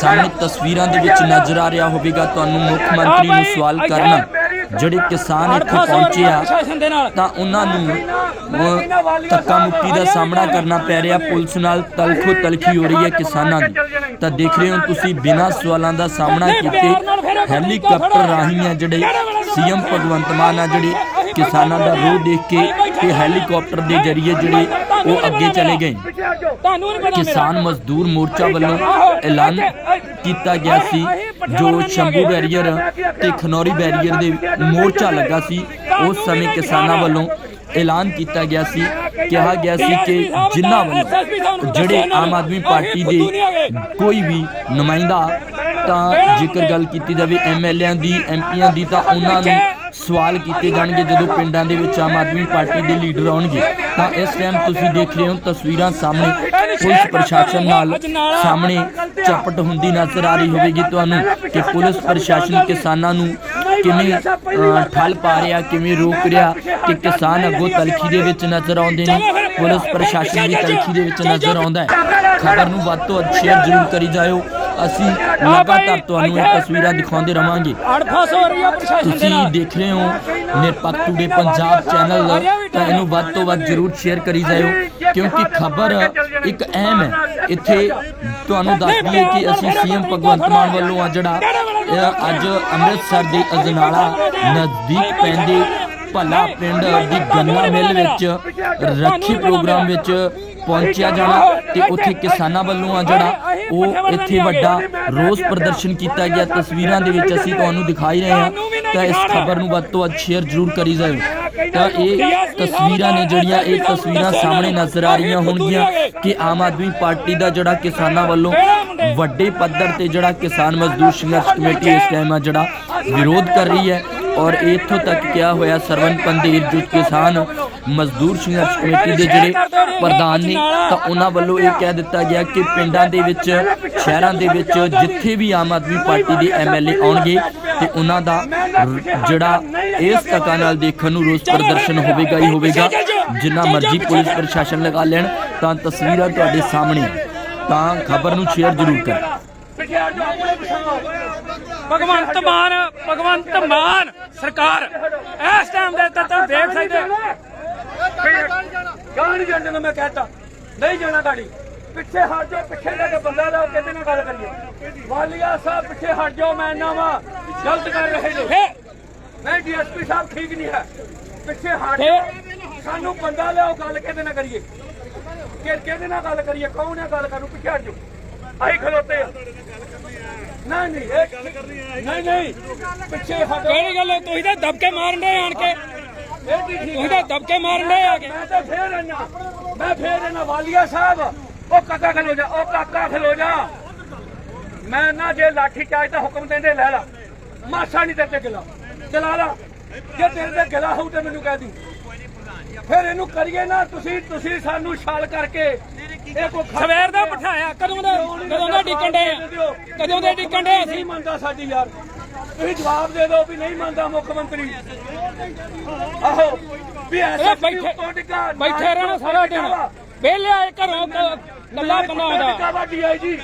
ਸਾਹਮਣੇ ਤਸਵੀਰਾਂ ਦੇ ਵਿੱਚ ਨਜ਼ਰ ਆ ਰਿਹਾ ਹੋਵੇਗਾ ਤੁਹਾਨੂੰ ਮੁੱਖ ਮੰਤਰੀ ਨੂੰ ਸਵਾਲ ਕਰਨਾ। ਜਿਹੜੇ ਕਿਸਾਨ ਇੱਥੇ ਪਹੁੰਚੇ ਆ ਤਾਂ ਉਹਨਾਂ ਨੂੰ ਧੱਕਾ ਮੁੱਕੀ ਦਾ ਸਾਹਮਣਾ ਕਰਨਾ ਪੈ ਰਿਹਾ। ਪੁਲਿਸ ਨਾਲ ਤਲਖੋ ਤਲਖੀ ਹੋ ਰਹੀ ਹੈ ਕਿਸਾਨਾਂ ਦੀ। ਤਾਂ ਦੇਖ ਰਹੇ ਹੋ ਤੁਸੀਂ ਬਿਨਾਂ ਸਵਾਲਾਂ ਦਾ ਸਾਹਮਣਾ ਕੀਤੇ ਹੈਲੀਕਾਪਟਰ ਰਾਹੀਂ ਆ ਜਿਹੜੇ ਸੀਐਮ ਭਗਵੰਤ ਮਾਨ ਆ ਜਿਹੜੇ ਕਿਸਾਨਾਂ ਦਾ ਰੋਹ ਦੇਖ ਕੇ ਤੇ ਹੈਲੀਕਾਪਟਰ ਦੇ ਜ਼ਰੀਏ ਜਿਹੜੇ ਉਹ ਅੱਗੇ ਚਲੇ ਗਏ। ਕਿਸਾਨ ਮਜ਼ਦੂਰ ਮੋਰਚਾ ਵੱਲੋਂ ਐਲਾਨ ਕੀਤਾ ਗਿਆ ਸੀ, ਜੋ ਸ਼ੰਭੂ ਬੈਰੀਅਰ ਤੇ ਖਨੌਰੀ ਬੈਰੀਅਰ ਦੇ ਮੋਰਚਾ ਲੱਗਾ ਸੀ, ਉਸ ਸਮੇਂ ਕਿਸਾਨਾਂ ਵੱਲੋਂ ਐਲਾਨ ਕੀਤਾ ਗਿਆ ਸੀ, ਕਿਹਾ ਗਿਆ ਸੀ ਕਿ ਜਿਨ੍ਹਾਂ ਵੱਲੋਂ ਜਿਹੜੇ ਆਮ ਆਦਮੀ ਪਾਰਟੀ ਦੇ ਕੋਈ ਵੀ ਨੁਮਾਇੰਦਾ ਤਾਂ ਜੇਕਰ ਗੱਲ ਕੀਤੀ ਜਾਵੇ ਐਮਐਲਏਆਂ ਦੀ, ਐਮਪੀਆਂ ਦੀ, ਤਾਂ ਉਹਨਾਂ ਨੂੰ ਸਵਾਲ ਕੀਤੇ ਜਾਣਗੇ ਜਦੋਂ ਪਿੰਡਾਂ ਦੇ ਵਿੱਚ ਆਮ ਆਦਮੀ ਪਾਰਟੀ ਦੇ ਲੀਡਰ ਆਉਣਗੇ। ਤਾਂ ਇਸ ਟਾਈਮ ਤੁਸੀਂ ਦੇਖ ਰਹੇ ਹੋ ਤਸਵੀਰਾਂ ਸਾਹਮਣੇ ਪੁਲਿਸ ਪ੍ਰਸ਼ਾਸਨ ਨਾਲ ਸਾਹਮਣੇ ਚਪਟ ਹੁੰਦੀ ਨਜ਼ਰ ਆ ਰਹੀ ਹੋਵੇਗੀ ਤੁਹਾਨੂੰ ਕਿ ਪੁਲਿਸ ਪ੍ਰਸ਼ਾਸਨ ਕਿਸਾਨਾਂ ਨੂੰ ਕਿਵੇਂ ਠੱਲ ਪਾ ਰਿਹਾ, ਕਿਵੇਂ ਰੋਕ ਰਿਹਾ, ਕਿ ਕਿਸਾਨ ਅੱਗੋਂ ਤਲਖੀ ਦੇ ਵਿੱਚ ਨਜ਼ਰ ਆਉਂਦੇ ਨੇ, ਪੁਲਿਸ ਪ੍ਰਸ਼ਾਸਨ ਵੀ ਤਲਖੀ ਦੇ ਵਿੱਚ ਨਜ਼ਰ ਆਉਂਦਾ ਹੈ। ਖਬਰ ਨੂੰ ਵੱਧ ਤੋਂ ਵੱਧ ਸ਼ੇਅਰ ਜ਼ਰੂਰ ਕਰੀ ਜਾਇਓ। ਅਸੀਂ ਲਗਾਤਾਰ ਤੁਹਾਨੂੰ ਇਹ ਤਸਵੀਰਾਂ ਦਿਖਾਉਂਦੇ ਰਵਾਂਗੇ। ਅੜਫਾਸ ਹੋ ਰਹੀ ਹੈ ਪ੍ਰਸ਼ਾਸਨ ਦੇ ਤੁਸੀਂ ਨਾਲ। ਦੇਖ ਰਹੇ ਹੋ ਨਿਰਪੱਖ ਟੂਡੇ ਪੰਜਾਬ ਚੈਨਲ ਤਾਂ ਇਹਨੂੰ ਵੱਧ ਤੋਂ ਵੱਧ ਜਰੂਰ ਸ਼ੇਅਰ ਕਰੀ ਜਾਇਓ ਕਿਉਂਕਿ ਖਬਰ ਇੱਕ ਅਹਿਮ ਹੈ। ਇੱਥੇ ਤੁਹਾਨੂੰ ਦੱਸ ਦਈਏ ਕਿ ਅਸੀਂ ਸੀਐਮ ਭਗਵੰਤ ਮਾਨ ਵੱਲੋਂ ਆ ਜਿਹੜਾ ਅੱਜ ਅੰਮ੍ਰਿਤਸਰ ਦੇ ਅਜਨਾਲਾ ਨਜ਼ਦੀਕ ਪੈਂਦੇ ਭੱਲਾ ਪਿੰਡ ਦੀ ਗੰਨਾ ਮਿੱਲ ਵਿੱਚ ਰੱਖੀ ਪ੍ਰੋਗਰਾਮ ਵਿੱਚ ਪਹੁੰਚਿਆ ਜਾਣਾ ਤੇ ਉੱਥੇ ਕਿਸਾਨਾਂ ਵੱਲੋਂ ਆ ਜਿਹੜਾ ਉਹ ਇੱਥੇ ਵੱਡਾ ਰੋਸ ਪ੍ਰਦਰਸ਼ਨ ਕੀਤਾ ਗਿਆ। ਤਸਵੀਰਾਂ ਦੇ ਵਿੱਚ ਅਸੀਂ ਤੁਹਾਨੂੰ ਦਿਖਾਈ ਰਹੇ ਹਾਂ। ਤਾਂ ਇਸ ਖਬਰ ਨੂੰ ਵੱਧ ਤੋਂ ਵੱਧ ਸ਼ੇਅਰ ਜ਼ਰੂਰ ਕਰੀ ਜਾਇਓ। ਤਾਂ ਇਹ ਤਸਵੀਰਾਂ ਨੇ ਜਿਹੜੀਆਂ ਇਹ ਤਸਵੀਰਾਂ ਸਾਹਮਣੇ ਨਜ਼ਰ ਆ ਰਹੀਆਂ ਹੋਣਗੀਆਂ ਕਿ ਆਮ ਆਦਮੀ ਪਾਰਟੀ ਦਾ ਜਿਹੜਾ ਕਿਸਾਨਾਂ ਵੱਲੋਂ ਵੱਡੇ ਪੱਧਰ ਤੇ ਜਿਹੜਾ ਕਿਸਾਨ ਮਜ਼ਦੂਰ ਸੰਘਰਸ਼ ਕਮੇਟੀ ਇਸ ਟਾਈਮ ਆ ਜਿਹੜਾ ਵਿਰੋਧ ਕਰ ਰਹੀ ਹੈ। ਔਰ ਇੱਥੋਂ ਤੱਕ ਕਿਹਾ ਹੋਇਆ ਸਰਵਨ ਪੰਦੇਰ ਜੋ ਕਿਸਾਨ ਮਜ਼ਦੂਰ ਸੰਘਰਸ਼ ਕਮੇਟੀ ਦੇ ਜਿਹੜੇ ਪ੍ਰਧਾਨ ਨੇ, ਤਾਂ ਉਹਨਾਂ ਵੱਲੋਂ ਇਹ ਕਹਿ ਦਿੱਤਾ ਗਿਆ ਕਿ ਪਿੰਡਾਂ ਦੇ ਵਿੱਚ, ਸ਼ਹਿਰਾਂ ਦੇ ਵਿੱਚ ਜਿੱਥੇ ਵੀ ਆਮ ਆਦਮੀ ਪਾਰਟੀ ਦੇ ਐਮਐਲਏ ਆਉਣਗੇ ਤੇ ਉਹਨਾਂ ਦਾ ਜਿਹੜਾ ਇਸ ਤੱਕਾਂ ਨਾਲ ਦੇਖਣ ਨੂੰ ਰੋਸ ਪ੍ਰਦਰਸ਼ਨ ਹੋਵੇਗਾ ਹੀ ਹੋਵੇਗਾ। ਜਿੰਨਾ ਮਰਜ਼ੀ ਪੁਲਿਸ ਪ੍ਰਸ਼ਾਸਨ ਲਗਾ ਲੈਣ, ਤਾਂ ਤਸਵੀਰਾਂ ਤੁਹਾਡੇ ਸਾਹਮਣੇ ਤਾਂ ਖਬਰ ਨੂੰ ਸ਼ੇਅਰ ਜ਼ਰੂਰ ਕਰੋ। ਭਗਵੰਤ ਮਾਨ ਭਗਵੰਤ ਮਾਨ, ਸਰਕਾਰ, ਇਸ ਟਾਈਮ ਦੇ ਉੱਤੇ ਦੇਖ ਸਕਦੇ ਗਾਂ ਨਹੀਂ ਜਾਣ ਮੈਂ ਕਹਤਾ। ਨਹੀਂ ਜਾਣਾ ਗਾੜੀ। ਪਿੱਛੇ ਹਟ ਜਾਓ ਪਿੱਛੇ ਜਾ ਕੇ ਬੰਦਾ ਲਾਓ ਕਿਤੇ ਨਾਲ ਗੱਲ ਕਰੀਏ। ਵਾਲੀਆ ਸਾਹਿਬ ਪਿੱਛੇ ਹਟ ਜਾਓ ਮੈਂ ਨਾ ਵਾ। ਗਲਤ ਕਰ ਰਹੇ ਨੇ ਨਹੀਂ ਡੀਐਸਪੀ ਸਾਹਿਬ ਠੀਕ ਨਹੀਂ ਹੈ। ਪਿੱਛੇ ਹਟ ਜਾਓ। ਸਾਨੂੰ ਬੰਦਾ ਲਿਆਓ ਗੱਲ ਕਿਤੇ ਨਾਲ ਕਰੀਏ। ਕਿ ਕਿਹਦੇ ਨਾਲ ਗੱਲ ਕਰੀਏ ਕੌਣ ਹੈ ਗੱਲ ਕਰੂ ਪਿੱਛੇ ਹਟ ਜਾਓ। ਅਸੀਂ ਖਲੋਤੇ ਆ। ਨਹੀਂ ਨਹੀਂ ਇਹ ਗੱਲ ਕਰਨੀ ਹੈ ਨਹੀਂ ਨਹੀਂ। ਪਿੱਛੇ ਹਟ ਕਿਹੜੀ ਗੱਲ ਤੁਸੀਂ ਤਾਂ ਦਬਕੇ ਮਾਰਨ ਦੇ ਆਣ ਕੇ। ਇਹ ਵੀ ਠੀਕ ਤੁਸੀਂ ਤਾਂ ਦਬਕੇ ਮਾਰਨ ਦੇ ਆ ਕੇ। ਮੈਂ ਤਾਂ ਫੇਰ ਆਣਾ ਮੈਂ ਫੇਰ ਆਣਾ ਵਾਲੀਆ ਸਾਹਿਬ। ਉਹ ਕਾਕਾ ਖਲੋ ਜਾ ਉਹ ਕਾਕਾ ਖਲੋ ਜਾ। ਮੈਂ ਨਾ ਜੇ ਲਾਠੀ ਚਾਹੇ ਤਾਂ ਹੁਕਮ ਦਿੰਦੇ ਲੈ ਲਾ। ਮਾਸਾ ਨਹੀਂ ਤੇਰੇ ਤੇ ਗਿਲਾ। ਚਲਾ ਲਾ। ਜੇ ਤੇਰੇ ਤੇ ਗਿਲਾ ਹੋਊ ਤੇ ਮੈਨੂੰ ਕਹਿ ਦੀ। ਫਿਰ ਇਹਨੂੰ ਕਰੀਏ ਨਾ ਤੁਸੀਂ ਤੁਸੀਂ ਸਾਨੂੰ ਛਾਲ ਕਰਕੇ ਇਹ ਕੋ ਸਵੇਰ ਦਾ ਬਿਠਾਇਆ। ਕਦੋਂ ਦਾ ਕਦੋਂ ਦਾ ਡਿੱਕਣ ਦੇ ਕਦੋਂ ਦੇ ਡਿੱਕਣ ਦੇ ਅਸੀਂ? ਮੰਨਦਾ ਸਾਡੀ ਯਾਰ। ਤੁਸੀਂ ਜਵਾਬ ਦੇ ਦਿਓ ਵੀ ਨਹੀਂ ਮੰਨਦਾ ਮੁੱਖ ਮੰਤਰੀ। ਆਹੋ ਵੀ ਐਸਾ ਬੈਠੇ ਬੈਠੇ ਰਹਿਣਾ ਸਾਰਾ ਦਿਨ। ਵੇਲੇ ਆਏ ਘਰੋਂ ਕੱਲਾ ਬਣਾਉਂਦਾ। ਵੱਡੀ ਆਈ ਜੀ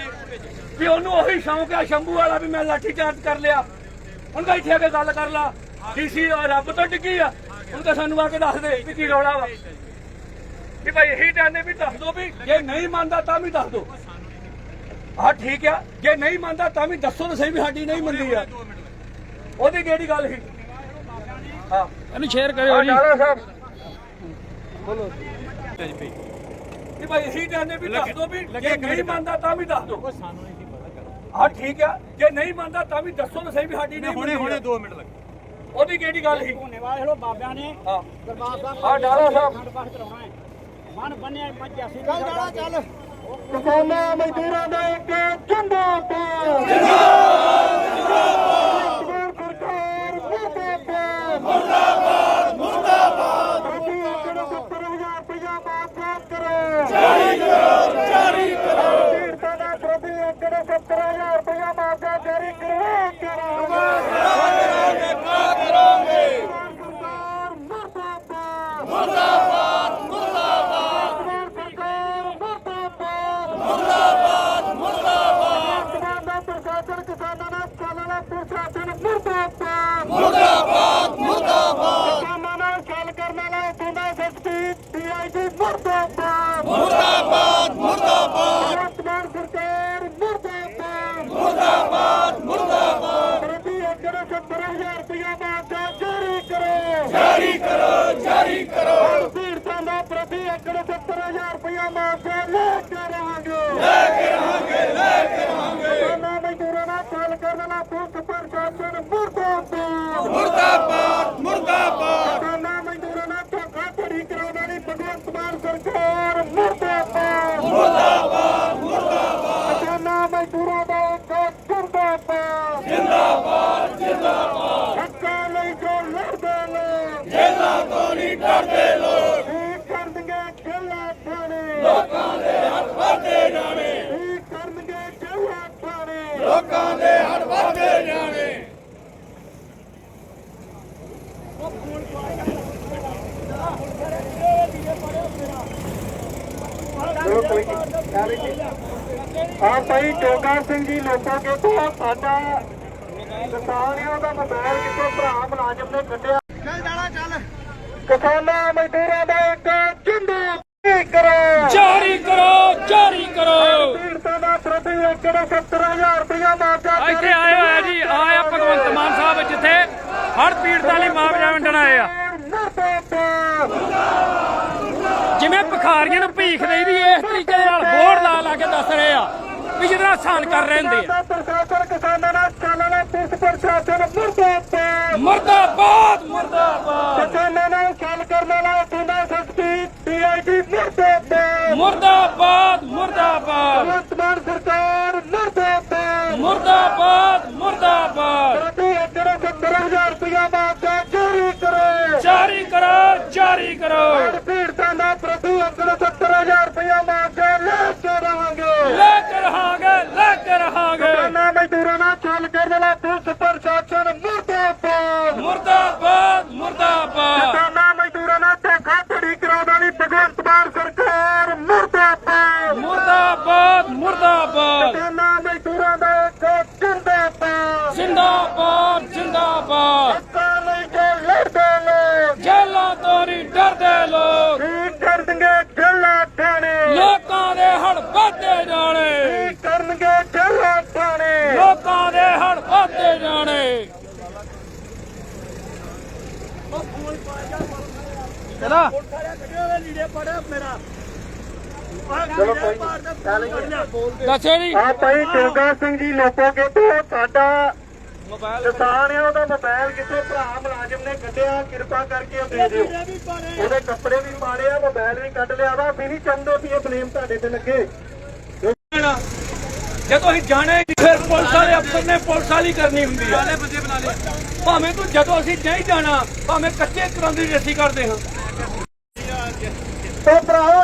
ਵੀ ਉਹਨੂੰ ਉਹੀ ਸ਼ੌਂਕ ਆ ਸ਼ੰਭੂ ਵਾਲਾ ਵੀ ਮੈਂ ਲਾਠੀ ਚਾਰਜ ਕਰ ਲਿਆ। ਹੁਣ ਬੈਠੇ ਕੇ ਗੱਲ ਕਰ ਲਾ। ਡੀਸੀ ਰੱਬ ਤੋਂ ਡਿੱਗੀ ਆ। ਹੁਣ ਤਾਂ ਸਾਨੂੰ ਆ ਕੇ ਦੱਸ ਦੇ ਵੀ ਕੀ ਰੌਲਾ ਵਾ। ਵੀ ਭਾਈ ਇਹੀ ਜਾਣੇ ਵੀ ਦੱਸ ਦੋ ਵੀ ਜੇ ਨਹੀਂ ਮੰਨਦਾ ਤਾਂ ਵੀ ਦੱਸ ਦੋ। ਹਾਂ ਠੀਕ ਆ ਜੇ ਨਹੀਂ ਮੰਨਦਾ ਤਾਂ ਵੀ ਦੱਸੋ ਤਾਂ ਸਹੀ ਵੀ ਸਾਡੀ ਨਹੀਂ ਮੰਨਦੀ ਆ। ਉਹਦੀ ਕਿਹੜੀ ਗੱਲ ਸੀ? ਹਾਂ ਇਹਨੂੰ ਸ਼ੇਅਰ ਕਰਿਓ ਜੀ। ਡਾਲਾ ਸਾਹਿਬ ਬੋਲੋ। ਵੀ ਭਾਈ ਇਹੀ ਜਾਣੇ ਵੀ ਦੱਸ ਦੋ ਵੀ ਜੇ ਨਹੀਂ ਮੰਨਦਾ ਤਾਂ ਵੀ ਦੱਸ ਦੋ। ਸਾਨੂੰ ਨਹੀਂ ਪਤਾ ਹਾਂ ਠੀਕ ਆ। ਜੇ ਨਹੀਂ ਮੰਨਦਾ ਤਾਂ ਵੀ ਦੱਸੋ ਤਾਂ ਸਹੀ ਵੀ ਸਾਡੀ ਨਹੀਂ ਹੁਣੇ ਹੁਣੇ 2 ਮਿੰਟ ਲੱਗੇ। ਉਹਦੀ ਕਿਹੜੀ ਗੱਲ ਸੀ? ਧੰਨਵਾਦ ਹੈਲੋ ਬਾਬਿਆਂ ਨੇ ਹਾਂ। ਦਰਬਾਰ ਸਾਹਿਬ ਹਾਂ ਡਾਲਾ ਸਾਹਿਬ ਖੰਡ ਪਾਠ ਕਰਾਉਣਾ ਹੈ। ਮਨ ਬੰਨਿਆ 85 ਚੱਲ ਡਾਲਾ ਚੱਲ। ਕਿਸਾਨਾਂ ਮਜ਼ਦੂਰਾਂ ਦਾ ਜਿਹੜਾ 70000 ਰੁਪਇਆ ਮਾਫੀਆ ਜਾਰੀ ਕਰਵਾਉਂਦੇ ਕਰਾਂਗੇ ਕਰਾਂਗੇ ਸਰਕਾਰ ਮਰਦਾਬਾਦ ਮਰਦਾਬਾਦ ਮਰਦਾਬਾਦ। ਸਰਕਾਰ ਮਰਦਾਬਾਦ ਮਰਦਾਬਾਦ। ਮਰਦਾਬਾਦ ਕਿਸਾਨਾਂ ਦਾ ਪ੍ਰਸ਼ਾਸਨ ਕਿਸਾਨਾਂ ਨਾਲ ਚੱਲਣਾ ਪ੍ਰਸ਼ਾਸਨ ਮਰਦਾਬਾਦ ਮਰਦਾਬਾਦ। ਔਰ ਪੀੜਤਾਂ ਦਾ ਪ੍ਰਤੀ ਏਕੜ 70000 ਰੁਪਇਆ ਮੁਆਵਜ਼ਾ ਲੈ ਕੇ ਰਹਾਂਗੇ। ਲੈ ਕੇ ਰਹਾਂਗੇ ਲੈ ਕੇ ਰਹਾਂਗੇ। ਕਿਸਾਨਾਂ ਮਜ਼ਦੂਰਾਂ ਨਾਲ ਗੱਲ ਕਰਨ ਵਾਲਾ ਭੁੱਖ ਪ੍ਰਸ਼ਾਸਨ ਮੁਰਦਾਬਾਦ। ਮੁਰਦਾਬਾਦ। ਨਹੀਂ ਡਰਦੇ ਲੋਕ। ਕੀ ਕਰਨਗੇ ਜੇਲਾਂ ਥਾਣੇ ਲੋਕਾਂ ਦੇ ਹੱਥ ਵੱਧਦੇ ਜਾਣੇ। ਕੀ ਕਰਨਗੇ ਜੇਲਾਂ ਥਾਣੇ ਲੋਕਾਂ ਦੇ ਹੱਥ ਵੱਧਦੇ ਜਾਣੇ। ਆ ਭਾਈ ਜੋਗਾ ਸਿੰਘ ਜੀ ਲੋਕਾਂ ਕੇ ਤੋਂ ਸਾਡਾ ਕਿਸਾਨਾਂ ਦਾ ਮੋਬਾਈਲ ਕਿਤੋਂ ਭਰਾ ਮੁਲਾਜ਼ਮ ਨੇ ਕੱਢਿਆ। ਕਿਸਾਨਾਂ ਮਜ਼ਦੂਰਾਂ ਦਾ ਇੱਕ ਜਿੰਦਾ ਕਰੋ। ਜਾਰੀ ਕਰੋ ਜਾਰੀ ਕਰੋ। ਪੀੜਤਾਂ ਦਾ ਪ੍ਰਤੀ ਏਕੜ 70000 ਰੁਪਇਆ ਮੁਆਵਜ਼ਾ ਇੱਥੇ ਆਏ ਹੋਇਆ ਜੀ ਆਇਆ ਭਗਵੰਤ ਮਾਨ ਸਾਹਿਬ ਜਿੱਥੇ ਹਰ ਪੀੜਤਾਂ ਲਈ ਮੁਆਵਜ਼ਾ ਵੰਡਣ ਆਏ ਆ। ਜਿਵੇਂ ਭਿਖਾਰੀਆਂ ਨੂੰ ਭੀਖ ਦੇਈਦੀ ਏ, ਇਸ ਤਰੀਕੇ ਦੇ ਨਾਲ ਬੋਰਡ ਲਾ ਲਾ ਕੇ ਦੱਸ ਰਹੇ ਆ ਵੀ ਜਿਹਦੇ ਨਾਲ ਆਸਾਨ ਕਰ ਰਹੇ ਹੁੰਦੇ ਆ। ਪ੍ਰਸ਼ਾਸਨ ਕਿਸਾਨਾਂ ਨਾਲ ਚੱਲਣਾ ਪੁਲਿਸ ਪ੍ਰਸ਼ਾਸਨ ਮੁਰਦਾਬਾਦ। ਮਰਦਾਬਾਦ ਮਰਦਾਬਾਦ। ਜਾਰੀ ਕਰੋ। ਪੀੜਤਾਂ ਦਾ ਪ੍ਰਤੀ ਏਕੜ 70000 ਰੁਪਇਆ ਮੁਆਵਜ਼ਾ ਲੈ ਕੇ ਰਹਾਂਗੇ। ਲੈ ਕੇ ਰਹਾਂਗੇ ਲੈ ਕੇ ਰਹਾਂਗੇ। ਕਿਸਾਨਾਂ ਮਜ਼ਦੂਰਾਂ ਨਾਲ ਚੱਲ ਕਰਨ ਵਾਲਾ ਪੁਲਿਸ ਪ੍ਰਸ਼ਾਸਨ ਮੁਰਦਾਬਾਦ। ਮੁਰਦਾਬਾਦ ਮੁਰਦਾਬਾਦ ਕਿਸਾਨਾਂ ਮਜ਼ਦੂਰਾਂ ਨਾਲ ਧੋਖਾ ਧੜੀ ਕਰਾਉਣ ਵਾਲੀ ਭਗਵੰਤ ਮਾਨ ਸਰਕਾਰ ਮੁਰਦਾਬਾਦ ਮੁਰਦਾਬਾਦ ਮੁਰਦਾਬਾਦ ਕਿਸਾਨਾਂ ਮਜ਼ਦੂਰਾਂ ਦਾ ਇੱਕ ਜਿੰਦਾਬਾਦ ਜਿੰਦਾਬਾਦ ਜਿੰਦਾਬਾਦ ਹੱਕਾਂ ਲਈ ਜੋ ਲੜਦੇ ਲੋਕ ਜੇਲਾਂ ਤੋਂ ਨਹੀਂ ਡਰਦੇ ਲੋਕ ਕੀ ਕਰਨਗੇ ਜੇਲਾਂ ਥਾਣੇ ਲੋਕਾਂ ਦੇ ਹੜ ਵੱਧਦੇ ਜਾਣੇ ਕੀ ਕਰਨਗੇ ਜੇਲਾਂ ਥਾਣੇ ਲੋਕਾਂ ਦੇ ਹੜ ਵੱਧਦੇ ਜਾਣੇ ਚਲਾ ਚਲੋ ਕੋਈ ਨਹੀਂ ਦੱਸੇ ਜੀ। ਆ ਭਾਈ ਜੋਗਾ ਸਿੰਘ ਜੀ ਲੋਕੋ ਕੇ ਤੋਂ ਸਾਡਾ ਕਿਸਾਨ ਆ ਉਹਦਾ ਮੋਬਾਈਲ ਕਿੱਥੋਂ? ਭਰਾ ਮੁਲਾਜ਼ਮ ਨੇ ਕੱਢਿਆ ਕਿਰਪਾ ਕਰਕੇ ਉਹ ਦੇ ਦਿਓ। ਉਹਦੇ ਕੱਪੜੇ ਵੀ ਪਾੜੇ ਆ ਮੋਬਾਈਲ ਵੀ ਕੱਢ ਲਿਆ ਵਾ। ਅਸੀਂ ਨਹੀਂ ਚਾਹੁੰਦੇ ਵੀ ਇਹ ਬਲੇਮ ਤੁਹਾਡੇ ਤੇ ਲੱਗੇ। ਜਦੋਂ ਅਸੀਂ ਜਾਣੇ ਫਿਰ ਪੁਲਿਸ ਵਾਲੇ ਅਫਸਰ ਨੇ ਪੁਲਿਸ ਵਾਲੀ ਕਰਨੀ ਹੁੰਦੀ ਆ। ਭਾਵੇਂ ਤੂੰ ਜਦੋਂ ਅਸੀਂ ਨਹੀਂ ਜਾਣਾ ਭਾਵੇਂ ਕੱਚੇ ਕਰਾਂ ਦੀ ਰੇਸੀ ਕਰਦੇ ਹਾਂ। ਤੋਂ ਭਰਾਓ